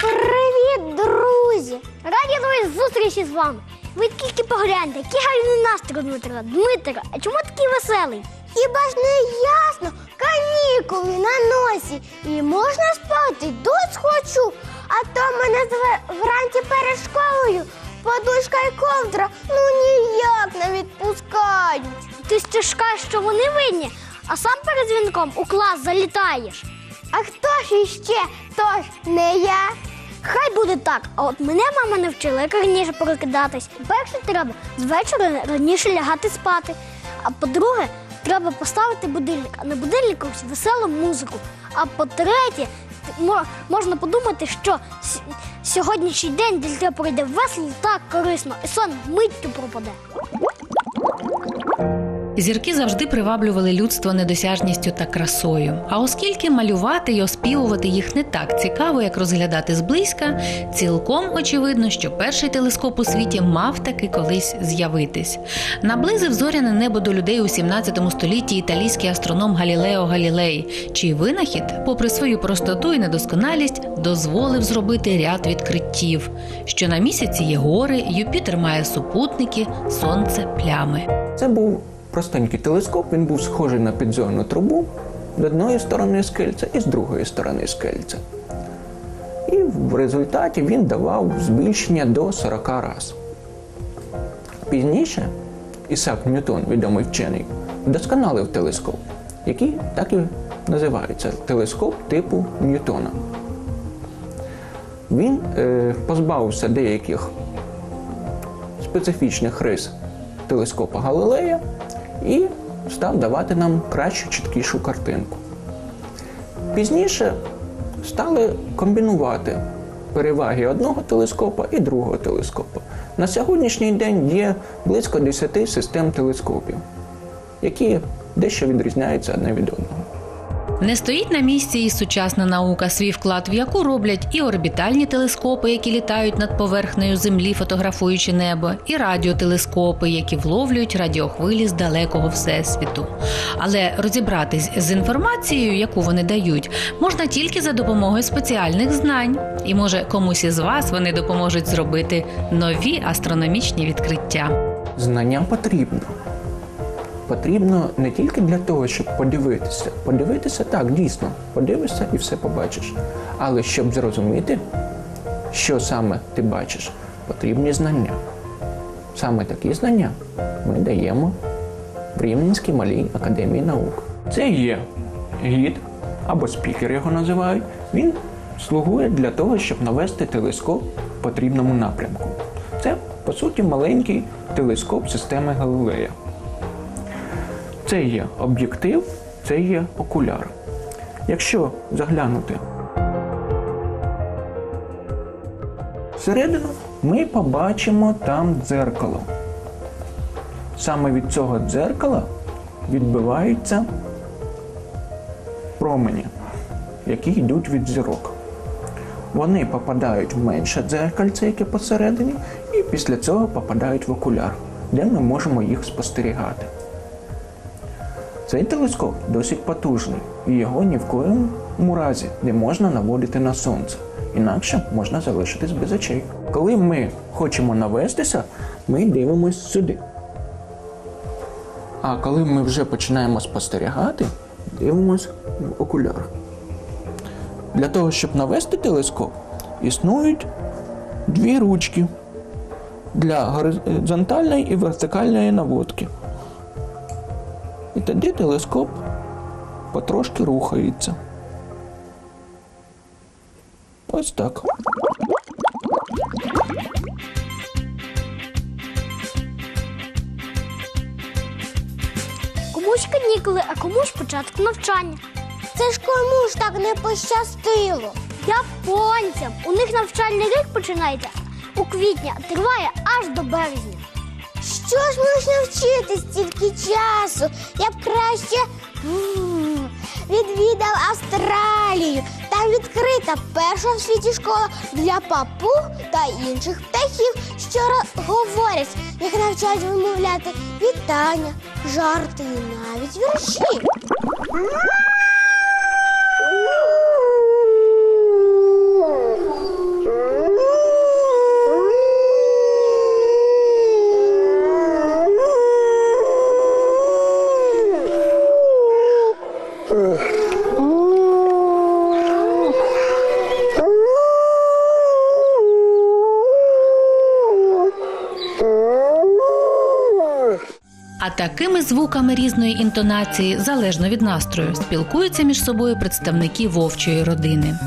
Привіт, друзі! Раді новій зустрічі з вами. Ви тільки погляньте, який гарний настрій Дмитра. Дмитра, а чому такий веселий? Хіба ж не ясно, канікули на носі і можна спати до мене вранці перед школою. Подушка і ковдра ну ніяк не відпускають. Ти кажеш, що вони винні, а сам перед дзвінком у клас залітаєш. А хто ж іще? Тож не я. Хай буде так, а от мене мама не вчила, як раніше прокидатись. Перше треба з вечора раніше лягати спати. А по-друге, треба поставити будильник, а на будильнику веселу музику. А по-третє, можна подумати, що сьогоднішній день для тебе пройде весело так корисно, і сон миттю пропаде. Зірки завжди приваблювали людство недосяжністю та красою. А оскільки малювати й оспівувати їх не так цікаво, як розглядати зблизька, цілком очевидно, що перший телескоп у світі мав таки колись з'явитись. Наблизив зоряне небо до людей у 17 столітті італійський астроном Галілео Галілей, чий винахід, попри свою простоту і недосконалість, дозволив зробити ряд відкриттів, що на місяці є гори, Юпітер має супутники, сонце плями. Це був простенький телескоп, він був схожий на підзорну трубу з одної сторони скельця і з другої сторони скельця. І в результаті він давав збільшення до 40 разів. Пізніше Ісак Ньютон, відомий вчений, вдосконалив телескоп, який так і називається телескоп типу Ньютона. Він е, позбавився деяких специфічних рис телескопа Галилея і став давати нам кращу, чіткішу картинку. Пізніше стали комбінувати переваги одного телескопа і другого телескопа. На сьогоднішній день є близько 10 систем телескопів, які дещо відрізняються одне від одного. Не стоїть на місці і сучасна наука, свій вклад в яку роблять і орбітальні телескопи, які літають над поверхнею Землі, фотографуючи небо, і радіотелескопи, які вловлюють радіохвилі з далекого всесвіту. Але розібратись з інформацією, яку вони дають, можна тільки за допомогою спеціальних знань. І може комусь із вас вони допоможуть зробити нові астрономічні відкриття. Знання потрібно. Потрібно не тільки для того, щоб подивитися. Подивитися так, дійсно, подивишся і все побачиш. Але щоб зрозуміти, що саме ти бачиш, потрібні знання. Саме такі знання ми даємо в Рівненській малій академії наук. Це є гід або спікер його називають. Він слугує для того, щоб навести телескоп в потрібному напрямку. Це, по суті, маленький телескоп системи Галилея. Це є об'єктив, це є окуляр. Якщо заглянути всередину, ми побачимо там дзеркало. Саме від цього дзеркала відбиваються промені, які йдуть від зірок. Вони попадають в менше дзеркальце, яке посередині, і після цього попадають в окуляр, де ми можемо їх спостерігати. Цей телескоп досить потужний, і його ні в коєму разі не можна наводити на сонце, інакше можна залишитись без очей. Коли ми хочемо навестися, ми дивимось сюди. А коли ми вже починаємо спостерігати, дивимось в окуляр. Для того, щоб навести телескоп, існують дві ручки для горизонтальної і вертикальної наводки. І тоді телескоп потрошки рухається. Ось так. Комусь канікули, а комусь початок навчання. Це ж кому ж так не пощастило? Японцям. У них навчальний рік починається у квітні, а триває аж до березня. Що ж можна вчити стільки часу? Я б краще відвідав Австралію. Там відкрита перша в світі школа для папуг та інших птахів, що говорять, як навчають вимовляти вітання, жарти і навіть вірші. Такими звуками різної інтонації, залежно від настрою, спілкуються між собою представники вовчої родини.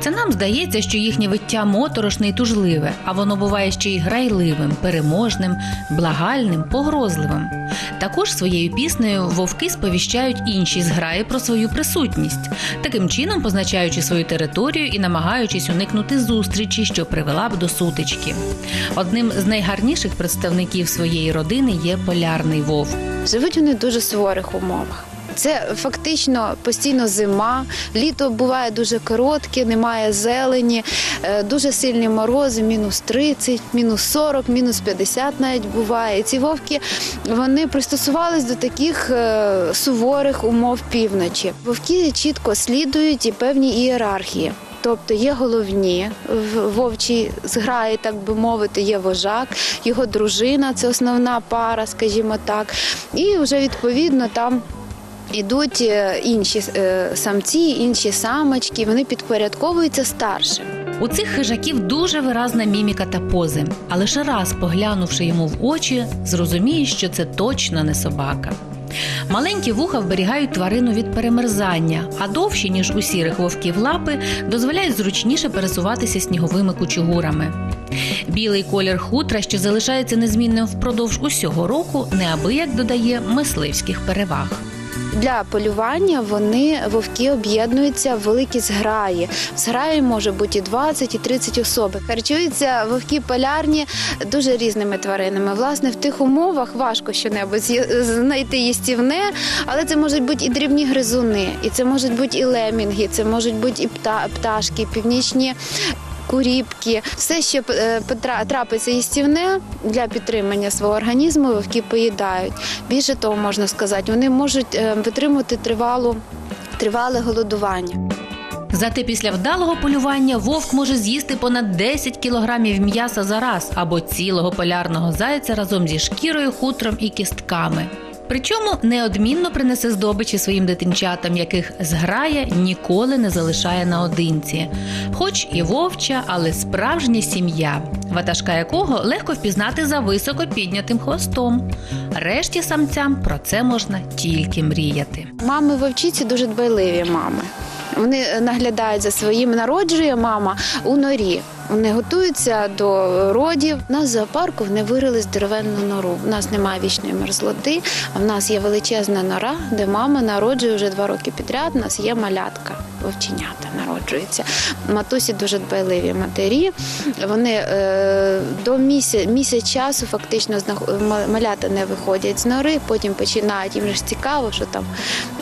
Це нам здається, що їхнє виття моторошне і тужливе, а воно буває ще й грайливим, переможним, благальним, погрозливим. Також своєю піснею вовки сповіщають інші зграї про свою присутність, таким чином позначаючи свою територію і намагаючись уникнути зустрічі, що привела б до сутички. Одним з найгарніших представників своєї родини є полярний вовк. Живуть вони в дуже суворих умовах. Це фактично постійно зима, літо буває дуже коротке, немає зелені, е, дуже сильні морози, мінус 30, мінус 40, мінус 50 навіть буває. Ці вовки вони пристосувались до таких е, суворих умов півночі. Вовки чітко слідують і певні ієрархії. Тобто є головні в вовчій зграї, так би мовити, є вожак, його дружина це основна пара, скажімо так. І вже відповідно там. Ідуть е, інші е, самці, інші самочки, вони підпорядковуються старшим. У цих хижаків дуже виразна міміка та пози, а лише раз поглянувши йому в очі, зрозумієш, що це точно не собака. Маленькі вуха вберігають тварину від перемерзання, а довші, ніж у сірих вовків лапи, дозволяють зручніше пересуватися сніговими кучугурами. Білий колір хутра, що залишається незмінним впродовж усього року, неабияк додає мисливських переваг. Для полювання вони вовки об'єднуються в великі зграї. В зграї може бути і 20, і 30 особи. Харчуються вовки полярні дуже різними тваринами. Власне, в тих умовах важко щонебудь знайти їстівне, але це можуть бути і дрібні гризуни, і це можуть бути і лемінги, це можуть бути і пта- пташки, північні. Куріпки, все, що е, трапиться їстівне для підтримання свого організму, вовки поїдають. Більше того, можна сказати, вони можуть е, витримувати тривалу, тривале голодування. Зате після вдалого полювання вовк може з'їсти понад 10 кілограмів м'яса за раз або цілого полярного зайця разом зі шкірою, хутром і кістками. Причому неодмінно принесе здобичі своїм дитинчатам, яких зграя ніколи не залишає наодинці. Хоч і вовча, але справжня сім'я, ватажка якого легко впізнати за високо піднятим хвостом. Решті самцям про це можна тільки мріяти. Мами вовчиці дуже дбайливі мами. Вони е, наглядають за своїм народжує мама у норі. Вони готуються до родів. У нас в зоопарку вони вирили здоровенну нору. У нас немає вічної мерзлоти, а в нас є величезна нора, де мама народжує вже два роки підряд. У нас є малятка, вовченята народжуються. Матусі дуже дбайливі матері. Вони е, до місяця, місяць часу фактично малята не виходять з нори, потім починають їм ж цікаво, що там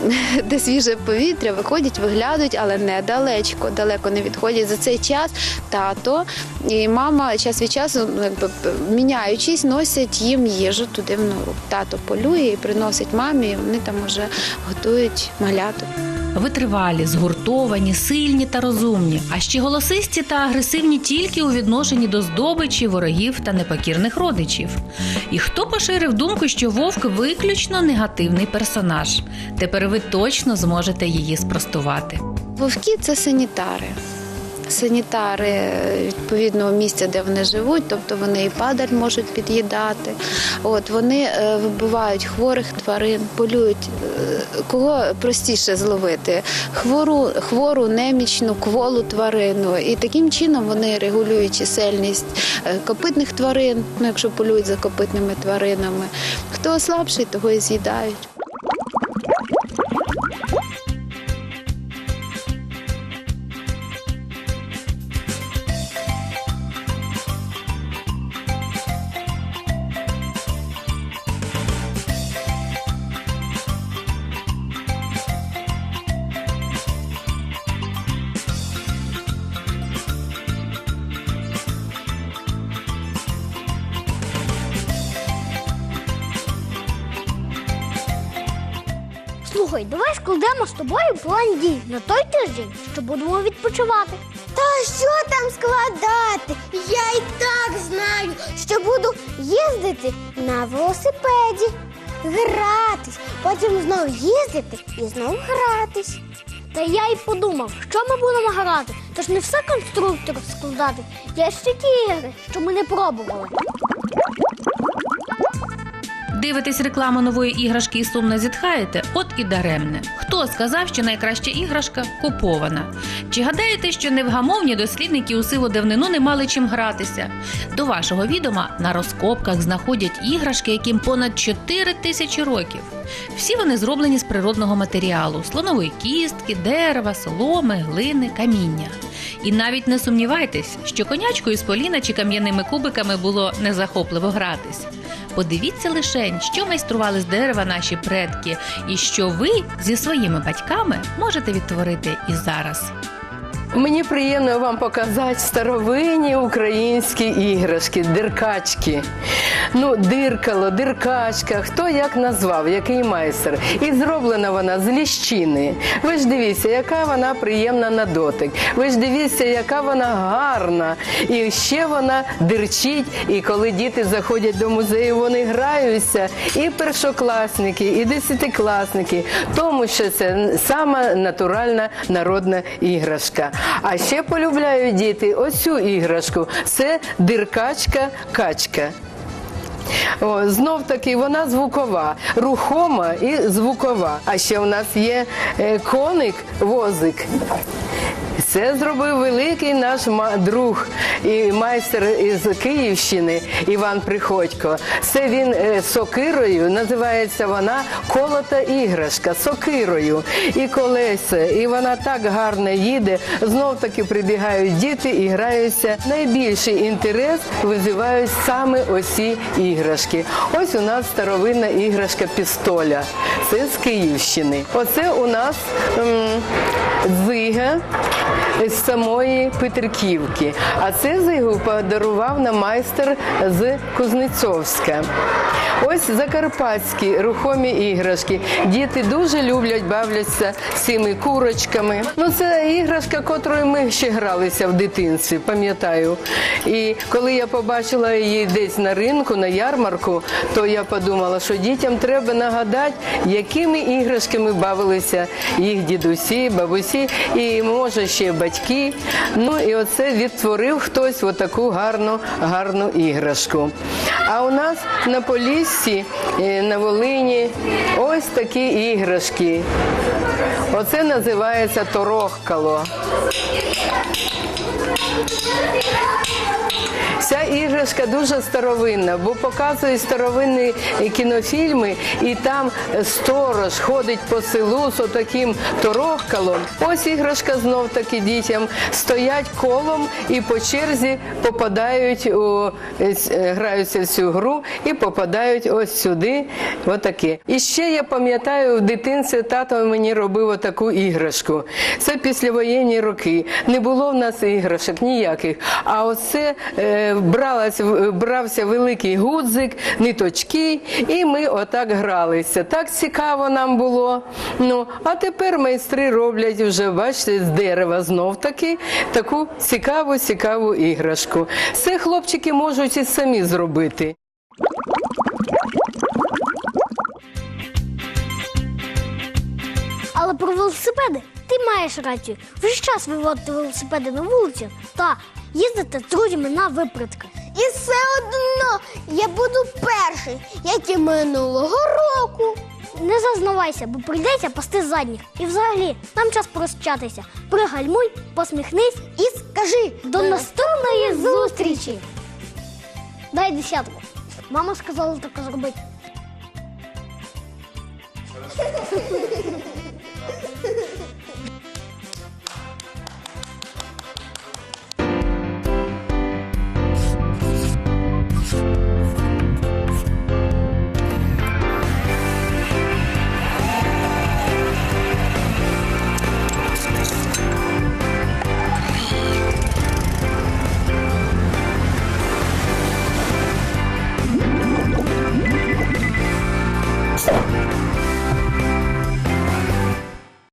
де свіже повітря, виходять, виглядають, але недалечко, далеко не відходять. За цей час тато і мама час від часу, ну, якби міняючись, носять їм їжу туди в нору. Тато полює і приносить мамі, і вони там вже готують маляток. Витривалі, згуртовані, сильні та розумні, а ще голосисті та агресивні тільки у відношенні до здобичі, ворогів та непокірних родичів. І хто поширив думку, що вовк виключно негативний персонаж? Тепер ви точно зможете її спростувати. Вовки це санітари. Санітари відповідного місця, де вони живуть, тобто вони і падаль можуть під'їдати. От вони е, вибивають хворих тварин, полюють е, кого простіше зловити хвору, хвору, немічну, кволу тварину. І таким чином вони регулюють чисельність е, копитних тварин, ну якщо полюють за копитними тваринами. Хто слабший, того і з'їдають. Слухай, давай складемо з тобою план дій на той тиждень, що будемо відпочивати. Та що там складати? Я і так знаю, що буду їздити на велосипеді, гратись, потім знову їздити і знову гратись. Та я й подумав, що ми будемо грати. Тож не все конструктор складати. Є ще ті ігри, що ми не пробували. Дивитесь рекламу нової іграшки і сумно зітхаєте, от і даремне. Хто сказав, що найкраща іграшка купована? Чи гадаєте, що невгамовні дослідники у сиву давнину не мали чим гратися? До вашого відома на розкопках знаходять іграшки, яким понад 4 тисячі років. Всі вони зроблені з природного матеріалу: слонової кістки, дерева, соломи, глини, каміння. І навіть не сумнівайтесь, що конячкою з поліна чи кам'яними кубиками було незахопливо гратись. Подивіться лишень, що майстрували з дерева наші предки, і що ви зі своїми батьками можете відтворити і зараз. Мені приємно вам показати старовинні українські іграшки, диркачки. Ну, диркало, диркачка, хто як назвав, який майстер. І зроблена вона з ліщини. Ви ж дивіться, яка вона приємна на дотик. Ви ж дивіться, яка вона гарна. І ще вона дирчить. І коли діти заходять до музею, вони граються. І першокласники, і десятикласники, тому що це сама натуральна народна іграшка. А ще полюбляють діти оцю іграшку. Це диркачка-качка. О, знов таки вона звукова, рухома і звукова. А ще у нас є е, коник, возик. Це зробив великий наш друг і майстер із Київщини Іван Приходько. Це він е, сокирою, називається вона колота іграшка, сокирою і колеса. І вона так гарно їде. Знов таки прибігають діти і граються. Найбільший інтерес визивають саме оці іграшки. Ось у нас старовинна іграшка пістоля. Це з Київщини. Оце у нас дзига з самої Петриківки. А це зигу подарував нам майстер з Кузнецовська. Ось закарпатські рухомі іграшки. Діти дуже люблять бавляться цими курочками. Ну, це іграшка, котрою ми ще гралися в дитинстві, пам'ятаю. І коли я побачила її десь на ринку, на ярмарку, то я подумала, що дітям треба нагадати, якими іграшками бавилися їх дідусі, бабусі і може ще батьки. Ну і оце відтворив хтось отаку гарну, гарну іграшку. А у нас на Поліссі, е, на Волині, ось такі іграшки. Оце називається торохкало. Іграшка дуже старовинна, бо показують старовинні кінофільми, і там сторож ходить по селу з отаким торохкалом. Ось іграшка знов таки дітям стоять колом і по черзі попадають у е, граються в цю гру і попадають ось сюди. Отаке. І ще я пам'ятаю, в дитинстві тато мені робив отаку іграшку. Це післявоєнні роки. Не було в нас іграшок ніяких. А оце е, бралась, брався великий гудзик, ниточки, і ми отак гралися. Так цікаво нам було. Ну, а тепер майстри роблять вже, бачите, з дерева знов таки таку цікаву, цікаву іграшку. Це хлопчики можуть і самі зробити. Але про велосипеди ти маєш рацію. Вже час виводити велосипеди на вулицю та їздити з друзями на випритки. І все одно я буду перший, як і минулого року. Не зазнавайся, бо прийдеться пасти задніх. І взагалі, нам час прощатися. Пригальмуй, посміхнись І скажи до наступної зустрічі. Дай десятку. Мама сказала таке зробити.